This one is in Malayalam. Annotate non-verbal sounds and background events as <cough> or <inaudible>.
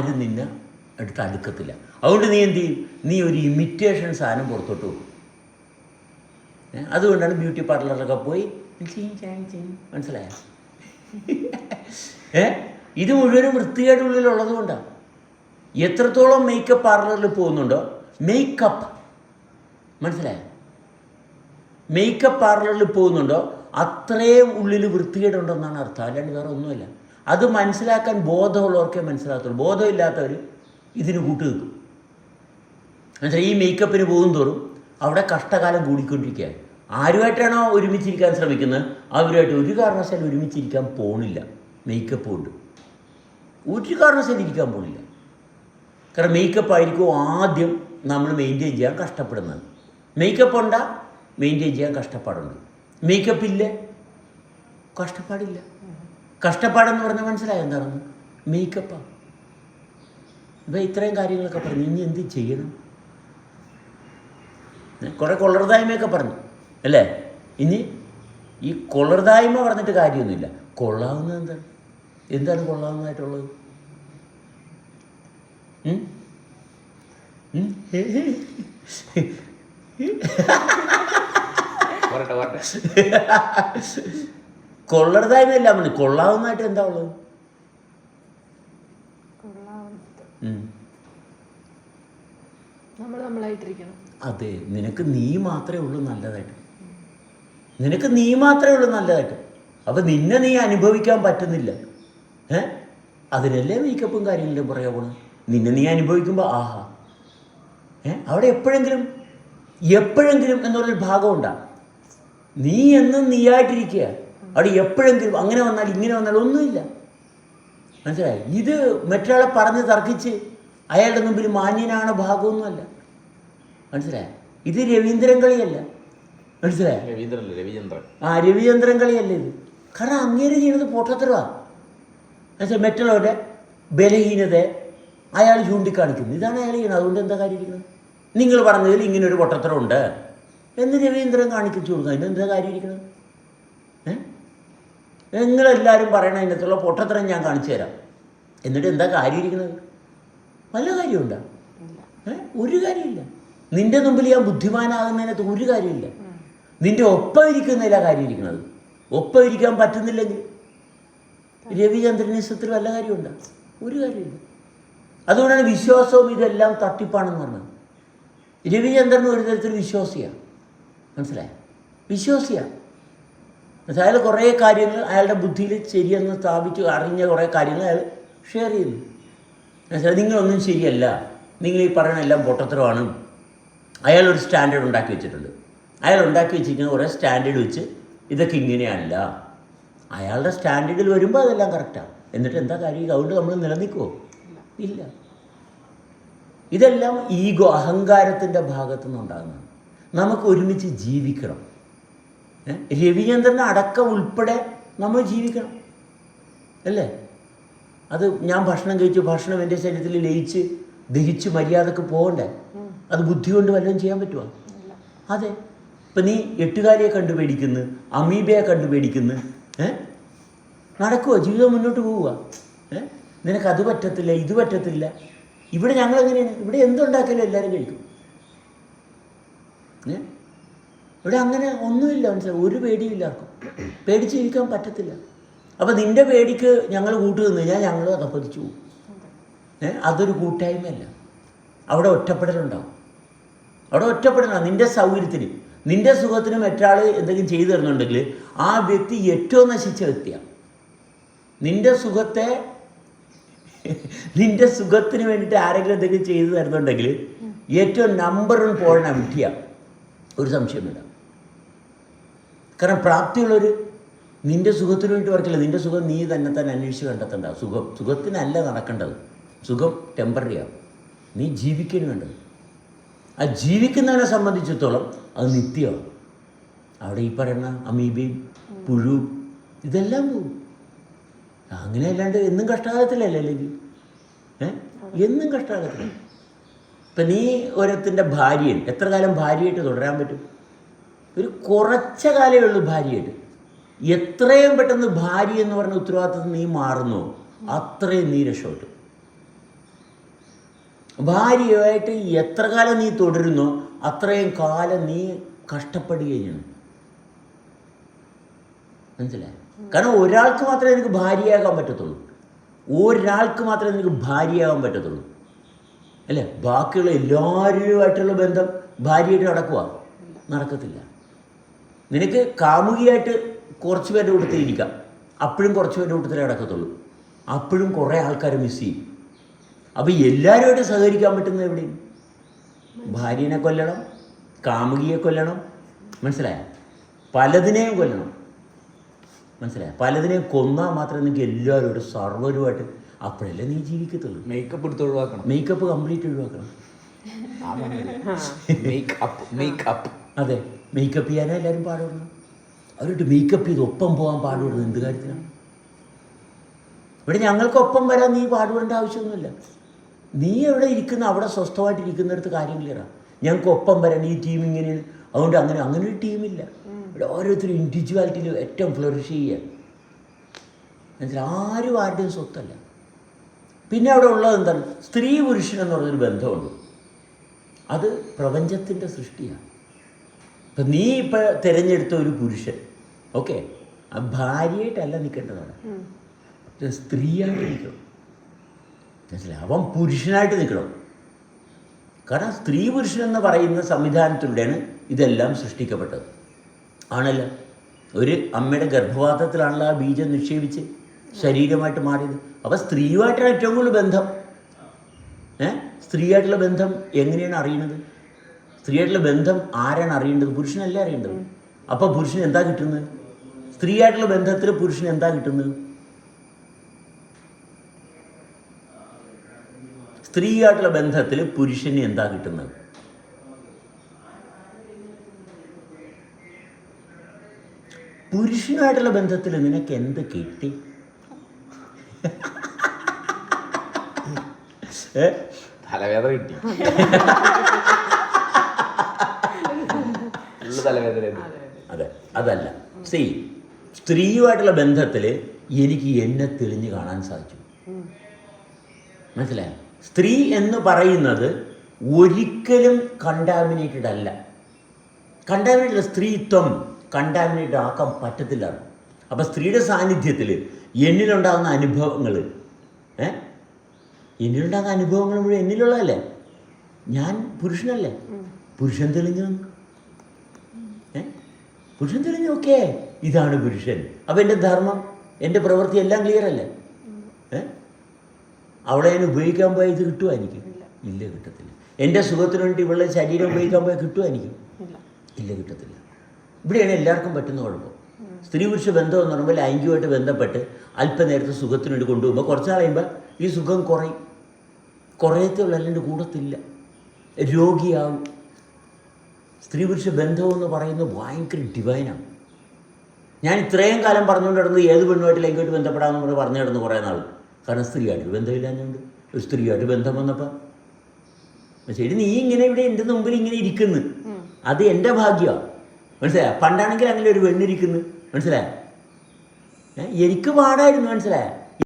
ആരും നിന്നെ അടുത്ത് അടുക്കത്തില്ല. അതുകൊണ്ട് നീ എന്ത് ചെയ്യും? നീ ഒരു ഇമിറ്റേഷൻ സാധനം പുറത്തോട്ട് പോകും അതുകൊണ്ടാണ് ബ്യൂട്ടി പാർലറിലൊക്കെ പോയി മനസ്സിലായ? ഇത് മുഴുവനും വൃത്തികേട് ഉള്ളിലുള്ളത് കൊണ്ടാണ് എത്രത്തോളം മേക്കപ്പ് പാർലറിൽ പോകുന്നുണ്ടോ? മേക്കപ്പ് മനസ്സിലായോ? മേക്കപ്പ് പാർലറിൽ പോകുന്നുണ്ടോ? അത്രയും ഉള്ളിൽ വൃത്തികേടുണ്ടെന്നാണ് അർത്ഥം. അല്ലാണ്ട് വേറെ ഒന്നുമില്ല. അത് മനസ്സിലാക്കാൻ ബോധമുള്ളവർക്കേ മനസ്സിലാകത്തുള്ളൂ. ബോധമില്ലാത്തവർ ഇതിന് കൂട്ടു നിൽക്കും. എന്നുവെച്ചാൽ ഈ മേക്കപ്പിന് പോകും തോറും അവിടെ കഷ്ടകാലം കൂടിക്കൊണ്ടിരിക്കുകയാണ്. ആരുമായിട്ടാണോ ഒരുമിച്ചിരിക്കാൻ ശ്രമിക്കുന്നത്? അവരുമായിട്ട് ഒരു കാരണവശാലും ഒരുമിച്ചിരിക്കാൻ പോണില്ല. മേക്കപ്പ് കൊണ്ട്. ഒരു കാരണവശാലും ഇരിക്കാൻ പോണില്ല. കാരണം മേക്കപ്പ് ആയിരിക്കും ആദ്യം നമ്മൾ മെയിന്റെയിൻ ചെയ്യാൻ കഷ്ടപ്പെടുന്നത്. മേക്കപ്പ് ഉണ്ടാ മെയിന്റെയിൻ ചെയ്യാൻ കഷ്ടപ്പാടുണ്ട്. മേക്കപ്പ് ഇല്ലേ? കഷ്ടപ്പാടില്ല. കഷ്ടപ്പാടെന്ന് പറഞ്ഞാൽ മനസ്സിലായോ എന്താണെന്ന് മേക്കപ്പാണ് ഇപ്പം ഇത്രയും കാര്യങ്ങളൊക്കെ പറഞ്ഞു. ഇനി എന്ത് ചെയ്യണം? കുറേ കൊള്ളർതായ്മയൊക്കെ പറഞ്ഞു. അല്ലേ? ഇനി ഈ കൊള്ളർതായ്മ പറഞ്ഞിട്ട് കാര്യമൊന്നുമില്ല. കൊള്ളാവുന്നത് എന്താണ് എന്താണ് കൊള്ളാവുന്നതായിട്ടുള്ളത്? പറട്ടെ പറട്ടെ പോരട്ടെ പോരട്ടെ. <laughs> കൊള്ളർതായ്മയല്ല നമ്മൾ കൊള്ളാവുന്നതായിട്ട് എന്താ ഉള്ളത്? അതെ നിനക്ക് നീ മാത്രമേ ഉള്ളൂ നല്ലതായിട്ട്. നിനക്ക് നീ മാത്രമേ ഉള്ളൂ നല്ലതായിട്ട്. അപ്പം നിന്നെ നീ അനുഭവിക്കാൻ പറ്റുന്നില്ല. ഏ? അതിനല്ലേ മേക്കപ്പും കാര്യങ്ങളിലും പറയാൻ പോകണം നിന്നെ നീ അനുഭവിക്കുമ്പോൾ ആഹാ. ഏ? അവിടെ എപ്പോഴെങ്കിലും എപ്പോഴെങ്കിലും എന്നൊരു ഉണ്ടാ. നീ എന്നും നീയായിട്ടിരിക്കുക അവിടെ എപ്പോഴെങ്കിലും അങ്ങനെ വന്നാൽ ഇങ്ങനെ വന്നാൽ ഒന്നുമില്ല. മനസ്സിലായി? ഇത് മറ്റൊരാളെ പറഞ്ഞ് തർക്കിച്ച് അയാളുടെ മുമ്പിൽ മാന്യനാണ് ഭാഗമൊന്നുമല്ല. മനസ്സിലായ? ഇത് രവീന്ദ്രൻ കളിയല്ല. മനസ്സിലായ? രവീന്ദ്രൻ രവിചന്ദ്രൻ. ആ രവിചന്ദ്രൻ കളിയല്ല ഇത്. കാരണം അങ്ങേര് ചെയ്യുന്നത് പൊട്ടത്തരവാ. മനസ്സിലായി? മറ്റുള്ളവരുടെ ബലഹീനതയെ അയാൾ ചൂണ്ടിക്കാണിക്കുന്നു. ഇതാണ് അയാൾ ചെയ്യുന്നത് അതുകൊണ്ട് എന്താ കാര്യം ഇരിക്കുന്നത്? നിങ്ങൾ പറഞ്ഞതിൽ ഇങ്ങനെ ഒരു പൊട്ടത്തരം ഉണ്ട് എന്ന് രവീന്ദ്രൻ കാണിച്ചു കൊടുക്കുക അതിന് എന്താ കാര്യം ഇരിക്കുന്നത്? ഏ നിങ്ങളെല്ലാവരും പറയണ അതിനകത്തുള്ള പൊട്ടത്തരം ഞാൻ കാണിച്ചു തരാം. എന്നിട്ട് എന്താ കാര്യം ഇരിക്കുന്നത് വല്ല കാര്യമുണ്ടോ? ഒരു കാര്യമില്ല. നിന്റെ മുമ്പിൽ ഞാൻ ബുദ്ധിമാനാകുന്നതിനകത്ത് ഒരു കാര്യമില്ല. നിന്റെ ഒപ്പം ഇരിക്കുന്നതില്ല കാര്യം ഇരിക്കുന്നത് ഒപ്പം ഇരിക്കാൻ പറ്റുന്നില്ലെങ്കിൽ രവിചന്ദ്രനിസത്തിൽ വല്ല കാര്യമുണ്ടോ? ഒരു കാര്യമില്ല. അതുകൊണ്ടാണ് വിശ്വാസവും ഇതെല്ലാം തട്ടിപ്പാണെന്ന് പറഞ്ഞത്. രവിചന്ദ്രൻ ഒരു തരത്തിൽ വിശ്വാസിയാണ്. മനസ്സിലായോ? വിശ്വാസിയാണ്. അയാൾ കുറേ കാര്യങ്ങൾ അയാളുടെ ബുദ്ധിയിൽ ശരിയെന്ന് സ്ഥാപിച്ചു അറിഞ്ഞ കുറേ കാര്യങ്ങൾ അയാൾ ഷെയർ ചെയ്യുന്നു. മനസ്സിലായി നിങ്ങളൊന്നും ശരിയല്ല. നിങ്ങൾ ഈ പറയുന്ന എല്ലാം പൊട്ടത്തരമാണ്. അയാൾ ഒരു സ്റ്റാൻഡേർഡ് ഉണ്ടാക്കി വെച്ചിട്ടുണ്ട്. അയാൾ ഉണ്ടാക്കി വെച്ചിരിക്കുന്ന കുറേ സ്റ്റാൻഡേർഡ് വെച്ച് ഇതൊക്കെ ഇങ്ങനെയല്ല. അയാളുടെ സ്റ്റാൻഡേർഡിൽ വരുമ്പോൾ അതെല്ലാം കറക്റ്റാണ് എന്നിട്ട് എന്താ കാര്യം? ഈ അതുകൊണ്ട് നമ്മൾ നിലനിൽക്കുമോ ഇല്ല. ഇതെല്ലാം ഈഗോ അഹങ്കാരത്തിന്റെ ഭാഗത്തു നിന്നുണ്ടാകുന്നതാണ് നമുക്ക് ഒരുമിച്ച് ജീവിക്കണം? രവിചന്ദ്രൻ അടക്കം ഉൾപ്പെടെ നമ്മൾ ജീവിക്കണം. അല്ലേ? അത് ഞാൻ ഭക്ഷണം കഴിച്ചു ഭക്ഷണം എന്റെ ശരീരത്തിൽ ലയിച്ച് ദഹിച്ച് മര്യാദയ്ക്ക് പോകണ്ടേ? അത് ബുദ്ധി കൊണ്ട് വല്ലതും ചെയ്യാൻ പറ്റുമോ അതെ. ഇപ്പം നീ എട്ടുകാരിയെ കണ്ടു പേടിക്കുന്നു അമീബയെ കണ്ടു പേടിക്കുന്നു ഏ? നടക്കുമോ ജീവിതം മുന്നോട്ട് പോവുക ഏ? നിനക്ക് അത് പറ്റത്തില്ല ഇത് പറ്റത്തില്ല. ഇവിടെ ഞങ്ങൾ എങ്ങനെയാണ് ഇവിടെ എന്തുണ്ടാക്കിയാലും എല്ലാവരും കഴിക്കും. ഏ? ഇവിടെ അങ്ങനെ ഒന്നുമില്ല മനസ്സിലായി. ഒരു പേടിയില്ല ആർക്കും. പേടിച്ചിരിക്കാൻ പറ്റത്തില്ല. അപ്പം നിന്റെ പേടിക്ക് ഞങ്ങൾ കൂട്ടു നിന്ന് കഴിഞ്ഞാൽ ഞങ്ങൾ അതപ്പതിച്ചു പോകും. ഏ? അതൊരു കൂട്ടായ്മയല്ല. അവിടെ ഒറ്റപ്പെടലുണ്ടാവും. അവിടെ ഒറ്റപ്പെടലാണ് നിന്റെ സൗകര്യത്തിന് നിന്റെ സുഖത്തിന് മറ്റൊരാൾ എന്തെങ്കിലും ചെയ്തു തരുന്നുണ്ടെങ്കിൽ ആ വ്യക്തി ഏറ്റവും നശിച്ച വ്യക്തിയാണ് നിന്റെ സുഖത്തെ നിന്റെ സുഖത്തിന് വേണ്ടിയിട്ട് ആരെങ്കിലും എന്തെങ്കിലും ചെയ്തു തരുന്നുണ്ടെങ്കിൽ ഏറ്റവും നമ്പർ വൺ പോഴണ വിട്ടിയാണ് ഒരു സംശയമില്ല കാരണം പ്രാപ്തിയുള്ളൊരു നിന്റെ സുഖത്തിന് വേണ്ടി വർക്കില്ല നിന്റെ സുഖം നീ തന്നെ തന്നെ അന്വേഷിച്ച് കണ്ടെത്തണ്ട. സുഖം സുഖത്തിനല്ല നടക്കേണ്ടത്. സുഖം ടെമ്പററിയാണ് നീ ജീവിക്കാൻ വേണ്ടത്. ആ ജീവിക്കുന്നവനെ സംബന്ധിച്ചിടത്തോളം അത് നിത്യമാണ്. അവിടെ ഈ പറയുന്ന അമീബയും പുഴു ഇതെല്ലാം പോകും അങ്ങനെ അല്ലാണ്ട് എന്നും കഷ്ടാകത്തില്ല അല്ലെങ്കിൽ? ഏ? എന്നും കഷ്ടാകത്തില്ല ഇപ്പം നീ ഒരത്തിന്റെ ഭാര്യയിൽ എത്ര കാലം ഭാര്യയായിട്ട് തുടരാൻ പറ്റും? ഒരു കുറച്ച കാലമേ ഉള്ളൂ ഭാര്യയായിട്ട്. എത്രയും പെട്ടെന്ന് ഭാര്യ എന്ന് പറഞ്ഞ ഉത്തരവാദിത്തത്തിൽ നീ മാറുന്നു അത്രയും നീ രക്ഷപ്പെട്ടു. ഭാര്യയായിട്ട് എത്ര കാലം നീ തുടരുന്നു അത്രയും കാലം നീ കഷ്ടപ്പെടുകയും ചെയ്യണം മനസ്സിലായി? കാരണം ഒരാൾക്ക് മാത്രമേ എനിക്ക് ഭാര്യയാകാൻ പറ്റത്തുള്ളൂ. ഒരാൾക്ക് മാത്രമേ എനിക്ക് ഭാര്യയാകാൻ പറ്റത്തുള്ളൂ. അല്ലേ? ബാക്കിയുള്ള എല്ലാവരുമായിട്ടുള്ള ബന്ധം ഭാര്യയായിട്ട് നടക്കുക നടക്കത്തില്ല. നിനക്ക് കാമുകിയായിട്ട് കുറച്ച് പേരുടെ കൂട്ടത്തിൽ ഇരിക്കാം. അപ്പോഴും കുറച്ച് പേരുടെ കൂട്ടത്തിലേ കിടക്കത്തുള്ളൂ അപ്പോഴും കുറേ ആൾക്കാർ മിസ് ചെയ്യും. അപ്പോൾ എല്ലാവരുമായിട്ട് സഹകരിക്കാൻ പറ്റുന്നത് എവിടെയും ഭാര്യനെ കൊല്ലണം കാമുകിയെ കൊല്ലണം. മനസ്സിലായ? പലതിനെയും കൊല്ലണം. മനസ്സിലായ? പലതിനെയും കൊന്നാൽ മാത്രമേ നിങ്ങൾക്ക് എല്ലാവരോടും സർവരുമായിട്ട് അപ്പോഴല്ലേ നീ ജീവിക്കത്തുള്ളൂ. മേക്കപ്പ് എടുത്ത് ഒഴിവാക്കണം. മേക്കപ്പ് കംപ്ലീറ്റ് ഒഴിവാക്കണം. മേക്കപ്പ് മേക്കപ്പ് അതെ. മേക്കപ്പ് ചെയ്യാനാണ് എല്ലാവരും പാടുള്ളൂ അവരോട്ട് മേക്കപ്പ് ചെയ്ത് ഒപ്പം പോകാൻ പാടുള്ളൂ എന്ത് കാര്യത്തിലാണ് ഇവിടെ ഞങ്ങൾക്കൊപ്പം വരാൻ നീ പാടുപെടേണ്ട ആവശ്യമൊന്നുമില്ല. നീ എവിടെ ഇരിക്കുന്ന അവിടെ സ്വസ്ഥമായിട്ട് ഇരിക്കുന്നിടത്ത് കാര്യം ക്ലിയറാണ് ഞങ്ങൾക്ക് ഒപ്പം വരാൻ ഈ ടീം ഇങ്ങനെ അതുകൊണ്ട് അങ്ങനെ അങ്ങനെ ഒരു ടീമില്ല ഇവിടെ ഓരോരുത്തരും ഇൻഡിവിജ്വാലിറ്റിയിൽ ഏറ്റവും ഫ്ലറിഷ് ചെയ്യുക. മനസ്സിലായി ആരും ആരുടെയും സ്വത്തല്ല. പിന്നെ അവിടെ ഉള്ളത് എന്താണ്? സ്ത്രീ പുരുഷൻ എന്ന് ബന്ധമുണ്ട്. അത് പ്രപഞ്ചത്തിന്റെ സൃഷ്ടിയാണ്. ഇപ്പം നീ ഇപ്പം തിരഞ്ഞെടുത്ത ഒരു പുരുഷൻ. ഓക്കെ? ആ ഭാര്യയായിട്ടല്ല നിൽക്കേണ്ടതാണ്. സ്ത്രീയായിട്ട് നിൽക്കണം. മനസ്സിലായി? അവൻ പുരുഷനായിട്ട് നിൽക്കണം. കാരണം സ്ത്രീ പുരുഷൻ എന്ന് പറയുന്ന സംവിധാനത്തിലൂടെയാണ് ഇതെല്ലാം സൃഷ്ടിക്കപ്പെട്ടത്. ആണല്ലോ? ഒരു അമ്മയുടെ ഗർഭപാത്രത്തിലാണല്ലോ ആ ബീജം നിക്ഷേപിച്ച് ശരീരമായിട്ട് മാറിയത്. അപ്പോൾ സ്ത്രീയുമായിട്ടാണ് ഏറ്റവും കൂടുതൽ ബന്ധം. ഏ? സ്ത്രീയായിട്ടുള്ള ബന്ധം എങ്ങനെയാണ് അറിയുന്നത്? സ്ത്രീയായിട്ടുള്ള ബന്ധം ആരാണ് അറിയേണ്ടത്? പുരുഷനല്ല അറിയേണ്ടത്? അപ്പോൾ പുരുഷന് എന്താ കിട്ടുന്നത്? സ്ത്രീയായിട്ടുള്ള ബന്ധത്തിൽ പുരുഷന് എന്താ കിട്ടുന്നത്? സ്ത്രീയായിട്ടുള്ള ബന്ധത്തിൽ പുരുഷന് എന്താ കിട്ടുന്നത്? പുരുഷനായിട്ടുള്ള ബന്ധത്തിൽ നിനക്ക് എന്ത് കിട്ടി? തലവേദന കിട്ടി. <laughs> ഫുള്ള് തലവേദന അതെ അതല്ല. സീ സ്ത്രീയുമായിട്ടുള്ള ബന്ധത്തിൽ എനിക്ക് എന്നെ തെളിഞ്ഞു കാണാൻ സാധിച്ചു. മനസ്സിലായോ? സ്ത്രീ എന്ന് പറയുന്നത് ഒരിക്കലും കണ്ടാമിനേറ്റഡ് അല്ല. കണ്ടാമിനേറ്റഡ് സ്ത്രീത്വം. കണ്ടാമിനേറ്റഡ് ആക്കാൻ പറ്റത്തില്ല അപ്പം സ്ത്രീയുടെ സാന്നിധ്യത്തിൽ എന്നിലുണ്ടാകുന്ന അനുഭവങ്ങൾ ഏ? എന്നിലുണ്ടാകുന്ന അനുഭവങ്ങൾ മുഴുവൻ എന്നിലുള്ളതല്ലേ? ഞാൻ പുരുഷനല്ലേ? പുരുഷൻ തെളിഞ്ഞു പുരുഷൻ തെളിഞ്ഞു ഓക്കെ ഇതാണ് പുരുഷൻ. അപ്പം എന്റെ ധർമ്മം? എന്റെ പ്രവൃത്തി എല്ലാം ക്ലിയർ അല്ലേ? ഏ? അവളെ അതിന് ഉപയോഗിക്കാൻ പോയാൽ ഇത് കിട്ടുമോ എനിക്ക്? ഇല്ല. കിട്ടത്തില്ല. എന്റെ സുഖത്തിന് വേണ്ടി ഇവളുടെ ശരീരം ഉപയോഗിക്കാൻ പോയാൽ കിട്ടുമോ എനിക്ക്? ഇല്ല. കിട്ടത്തില്ല. ഇവിടെയാണ് എല്ലാവർക്കും പറ്റുന്ന കുഴപ്പം. സ്ത്രീ പുരുഷ ബന്ധം എന്ന് പറയുമ്പോൾ ലൈംഗികമായിട്ട് ബന്ധപ്പെട്ട് അല്പനേരത്തെ സുഖത്തിന് വേണ്ടി കൊണ്ടുപോകുമ്പോൾ കുറച്ച് കഴിയുമ്പോൾ ഈ സുഖം കുറയും. കുറയത്തുള്ള അല്ലാണ്ട് കൂടത്തില്ല. രോഗിയാവും. സ്ത്രീ പുരുഷ ബന്ധം എന്ന് പറയുന്നത് ഭയങ്കര ഡിവൈനാണ് ഞാൻ ഇത്രയും കാലം പറഞ്ഞുകൊണ്ട് നടന്നത് ഏത് പെണ്ണുമായിട്ട് ലൈംഗികമായിട്ട് ബന്ധപ്പെടാമെന്ന് പറഞ്ഞ് പറഞ്ഞു നടന്നു കുറേ നാൾ കാരണം സ്ത്രീയായിട്ട് ബന്ധമില്ലാഞ്ഞുകൊണ്ട് ഒരു സ്ത്രീയായിട്ട് ബന്ധം വന്നപ്പോൾ ശരി നീ ഇങ്ങനെ ഇവിടെ എന്റെ മുമ്പിൽ ഇങ്ങനെ ഇരിക്കുന്നു. അത് എന്റെ ഭാഗ്യമാണ് മനസ്സിലായ? പണ്ടാണെങ്കിൽ അങ്ങനെ ഒരു പെണ്ണിരിക്കുന്നു മനസ്സിലായ? എനിക്ക് പാടായിരുന്നു. മനസ്സിലായ?